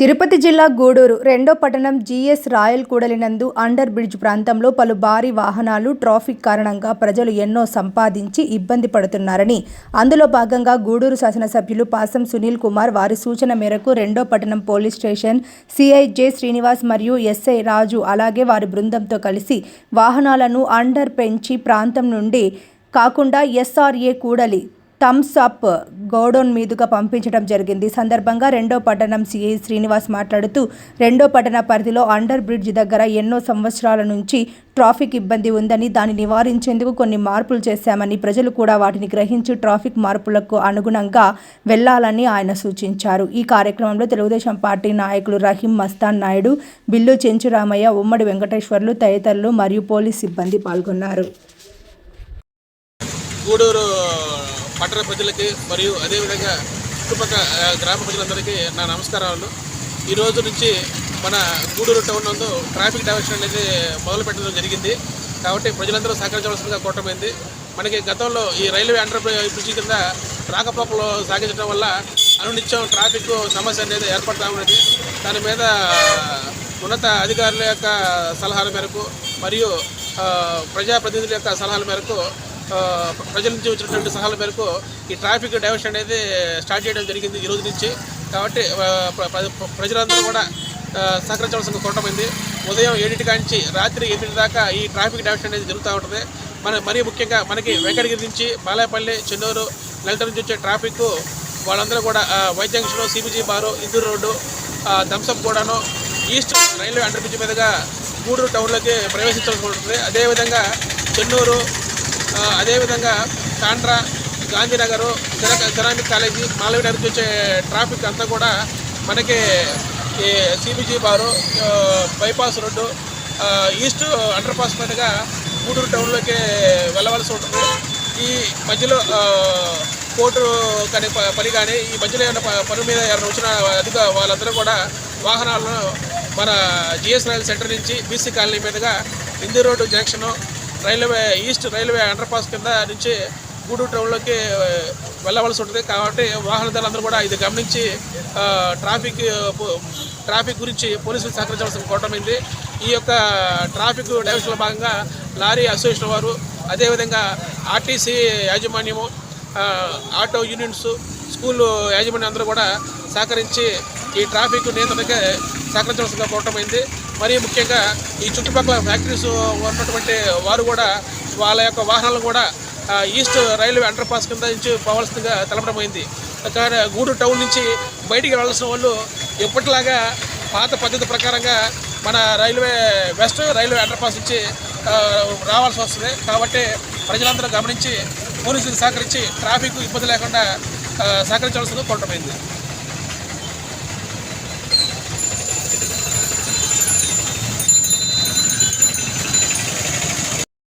తిరుపతి జిల్లా గూడూరు రెండో పట్టణం జీఎస్ రాయల్ కూడలినందు అండర్ బ్రిడ్జ్ ప్రాంతంలో పలు భారీ వాహనాలు ట్రాఫిక్ కారణంగా ప్రజలు ఎన్నో సంపాదించి ఇబ్బంది పడుతున్నారని. అందులో భాగంగా గూడూరు శాసనసభ్యులు పాసం సునీల్ కుమార్ వారి సూచన మేరకు రెండో పట్టణం police station CI J Srinivas మరియు ఎస్ఐ రాజు అలాగే వారి బృందంతో కలిసి వాహనాలను అండర్ పెంచి ప్రాంతం నుండి కాకుండా ఎస్ఆర్ఏ కూడలి థమ్స్ అప్ గోడౌన్ మీదుగా పంపించడం జరిగింది. సందర్భంగా రెండో పట్టణం సిఐ శ్రీనివాస్ మాట్లాడుతూ రెండో పట్టణ పరిధిలో అండర్ బ్రిడ్జ్ దగ్గర ఎన్నో సంవత్సరాల నుంచి ట్రాఫిక్ ఇబ్బంది ఉందని దాన్ని నివారించేందుకు కొన్ని మార్పులు చేశామని ప్రజలు కూడా వాటిని గ్రహించి ట్రాఫిక్ మార్పులకు అనుగుణంగా వెళ్ళాలని ఆయన సూచించారు. ఈ కార్యక్రమంలో తెలుగుదేశం పార్టీ నాయకులు రహీం మస్తాన్ నాయుడు బిల్లు చెంచురామయ్య ఉమ్మడి వెంకటేశ్వర్లు తదితరులు మరియు పోలీస్ సిబ్బంది పాల్గొన్నారు. గూడూరు పట్టణ ప్రజలకి మరియు అదేవిధంగా చుట్టుపక్కల గ్రామ ప్రజలందరికీ నా నమస్కారాలు. ఈ రోజు నుంచి మన గూడూరు టౌన్ నందు ట్రాఫిక్ డైవర్షన్ అనేది మొదలు పెట్టడం జరిగింది. కాబట్టి ప్రజలందరూ సహకరించవలసిందిగా కోటమైంది మనకి గతంలో ఈ రైల్వే అండర్ బ్రిడ్జి కింద రాకపోకలు సాగించడం వల్ల అనునిత్యం ట్రాఫిక్ సమస్య అనేది ఏర్పడతా ఉన్నది. దాని మీద ఉన్నత అధికారుల యొక్క సలహాల మేరకు మరియు ప్రజాప్రతినిధుల యొక్క సలహాల మేరకు ప్రజల నుంచి వచ్చినటువంటి సలహాల మేరకు ఈ ట్రాఫిక్ డైవర్షన్ అనేది స్టార్ట్ చేయడం జరిగింది ఈ రోజు నుంచి. కాబట్టి ప్రజలందరూ కూడా సహకరించవలసిన కోటమైంది ఉదయం ఏడింటి కాంచి రాత్రి ఎనిమిది దాకా ఈ ట్రాఫిక్ డైవర్షన్ అనేది జరుగుతూ ఉంటుంది. మన మరీ ముఖ్యంగా మనకి వెంకటగిరి నుంచి బాలాయపల్లి చెన్నూరు లలిత నుంచి వచ్చే ట్రాఫిక్ వాళ్ళందరూ కూడా ఆ, junction CBG bar Indur road Thums Up కూడాను ఈస్ట్ రైల్వే అండర్ బ్రిడ్జ్ మీదుగా గూడూరు టౌన్లోకి ప్రవేశించాల్సి ఉంటుంది. అదేవిధంగా చెన్నూరు అదేవిధంగా కాండ్రా గాంధీనగర్ సెరామిక్ కాలేజీ మాలవి నగర్ వచ్చే ట్రాఫిక్ అంతా కూడా మనకి ఈ సిబిజీ బారు bypass road east under pass మీదుగా గూడూరు టౌన్లోకి వెళ్ళవలసి ఉంటుంది. ఈ మధ్యలో కోర్టు కానీ ప- పని కానీ ఈ మధ్యలో ఏమైనా పని మీద ఎవరైనా వచ్చిన అధిక వాళ్ళందరూ కూడా వాహనాలను మన జిఎస్ సెంటర్ నుంచి బీసీ కాలనీ మీదుగా ఇంది road junction railway east railway underpass కింద నుంచి గూడూరు టౌన్లోకి వెళ్ళవలసి ఉంటుంది. కాబట్టి వాహనదారులందరూ కూడా ఇది గమనించి ట్రాఫిక్ ట్రాఫిక్ గురించి పోలీసులు సహకరించవలసిన కోటమైంది ఈ యొక్క ట్రాఫిక్ డైవర్షన్లో భాగంగా లారీ అసోసియేషన్ వారు అదేవిధంగా ఆర్టీసీ యాజమాన్యము ఆటో యూనియన్స్ స్కూల్ యాజమాన్యం అందరూ కూడా సహకరించి ఈ ట్రాఫిక్ నియంత్రణకి సహకరించవలసిందిగా కోటమైంది మరి ముఖ్యంగా ఈ చుట్టుపక్కల ఫ్యాక్టరీస్ ఉన్నటువంటి వారు కూడా వాళ్ళ యొక్క వాహనాలను కూడా ఈస్ట్ రైల్వే అండర్ పాస్ కింద నుంచి పోవాల్సిందిగా తెలపడమైంది. కానీ గూడూరు టౌన్ నుంచి బయటికి వెళ్ళాల్సిన వాళ్ళు ఎప్పటిలాగా పాత పద్ధతి ప్రకారంగా మన railway west railway under pass నుంచి రావాల్సి వస్తుంది. కాబట్టి ప్రజలందరూ గమనించి పోలీసులు సహకరించి ట్రాఫిక్ ఇబ్బంది లేకుండా ఆ, సహకరించాల్సిందిగా కోరటమైంది.